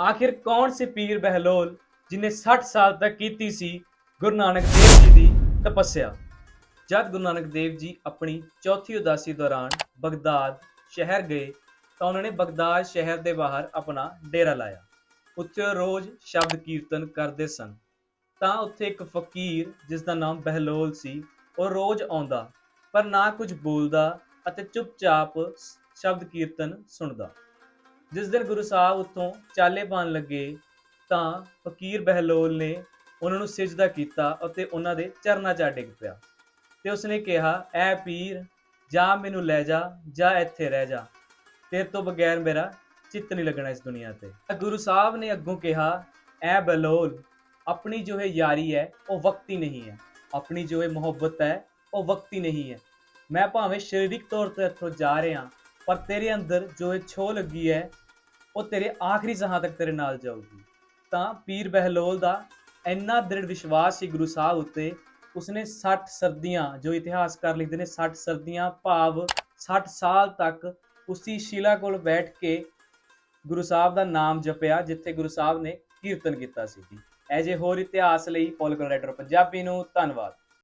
ਆਖਿਰ ਕੌਣ ਸੀ ਪੀਰ ਬਹਿਲੋਲ ਜਿਨੇ 60 ਸਾਲ ਤੱਕ ਕੀਤੀ ਸੀ ਗੁਰੂ ਨਾਨਕ ਦੇਵ ਜੀ ਦੀ ਤਪੱਸਿਆ? ਜਦ ਗੁਰੂ ਨਾਨਕ ਦੇਵ ਜੀ ਆਪਣੀ ਚੌਥੀ ਉਦਾਸੀ ਦੌਰਾਨ ਬਗਦਾਦ ਸ਼ਹਿਰ ਗਏ ਤਾਂ ਉਹਨਾਂ ਨੇ ਬਗਦਾਦ ਸ਼ਹਿਰ ਦੇ ਬਾਹਰ ਆਪਣਾ ਡੇਰਾ ਲਾਇਆ। ਉੱਥੇ ਉਹ ਰੋਜ਼ ਸ਼ਬਦ ਕੀਰਤਨ ਕਰਦੇ ਸਨ। ਤਾਂ ਉੱਥੇ ਇੱਕ ਫਕੀਰ ਜਿਸ ਦਾ ਨਾਮ ਬਹਿਲੋਲ ਸੀ, ਉਹ ਰੋਜ਼ ਆਉਂਦਾ, ਪਰ ਨਾ ਕੁਝ ਬੋਲਦਾ ਅਤੇ ਚੁੱਪਚਾਪ ਸ਼ਬਦ ਕੀਰਤਨ ਸੁਣਦਾ। ਜਿਸ ਦਿਨ ਗੁਰੂ ਸਾਹਿਬ ਉੱਥੋਂ ਚਾਲੇ ਪਾਣ ਲੱਗੇ, ਤਾਂ ਫਕੀਰ ਬਹਿਲੋਲ ਨੇ ਉਹਨਾਂ ਨੂੰ ਸਿਜਦਾ ਕੀਤਾ ਅਤੇ ਉਹਨਾਂ ਦੇ ਚਰਨਾਂ 'ਚ ਡਿੱਗ ਪਿਆ। ਤੇ ਉਸਨੇ ਕਿਹਾ, ਐ ਪੀਰ, ਜਾ ਮੈਨੂੰ ਲੈ ਜਾ, ਜਾਂ ਇੱਥੇ ਰਹਿ ਜਾ। ਤੇਰੇ ਤੋਂ ਬਗੈਰ ਮੇਰਾ ਚਿੱਤ ਨਹੀਂ ਲੱਗਣਾ ਇਸ ਦੁਨੀਆ ਤੇ। ਗੁਰੂ ਸਾਹਿਬ ਨੇ ਅੱਗੋਂ ਕਿਹਾ, ਐ ਬਹਿਲੋਲ, ਆਪਣੀ ਜੋ ਹੈ ਯਾਰੀ ਹੈ ਉਹ ਵਕਤੀ ਨਹੀਂ ਹੈ ਆਪਣੀ ਜੋ ਹੈ ਮੁਹੱਬਤ ਹੈ ਉਹ ਵਕਤੀ ਨਹੀਂ ਹੈ ਮੈਂ ਭਾਵੇਂ ਸਰੀਰਕ ਤੌਰ ਤੇ ਇੱਥੋਂ ਜਾ ਰਿਹਾ ਪਰ ਤੇਰੇ ਅੰਦਰ ਜੋ ਇਹ ਛੋ ਲੱਗੀ ਹੈ, ਉਹ ਤੇਰੇ ਆਖਰੀ ਜਹਾਂ ਤੱਕ ਤੇਰੇ ਨਾਲ ਜਾਊਗੀ। ਤਾਂ ਪੀਰ ਬਹਿਲੋਲ ਦਾ ਇੰਨਾ ਦ੍ਰਿੜ ਵਿਸ਼ਵਾਸ ਸੀ ਗੁਰੂ ਸਾਹਿਬ ਉੱਤੇ, ਉਸਨੇ 60 ਸਰਦੀਆਂ, ਜੋ ਇਤਿਹਾਸਕਾਰ ਲਿਖਦੇ ਨੇ 60 ਸਰਦੀਆਂ ਭਾਵ 60 ਸਾਲ ਤੱਕ ਉਸੀ ਸ਼ਿਲਾ ਕੋਲ ਬੈਠ ਕੇ ਗੁਰੂ ਸਾਹਿਬ ਦਾ ਨਾਮ ਜਪਿਆ, ਜਿੱਥੇ ਗੁਰੂ ਸਾਹਿਬ ਨੇ ਕੀਰਤਨ ਕੀਤਾ ਸੀ। ਇਹ ਜੇ ਹੋਰ ਇਤਿਹਾਸ ਲਈ ਫੋਲੋ ਰਾਈਟਰ ਪੰਜਾਬੀ ਨੂੰ ਧੰਨਵਾਦ।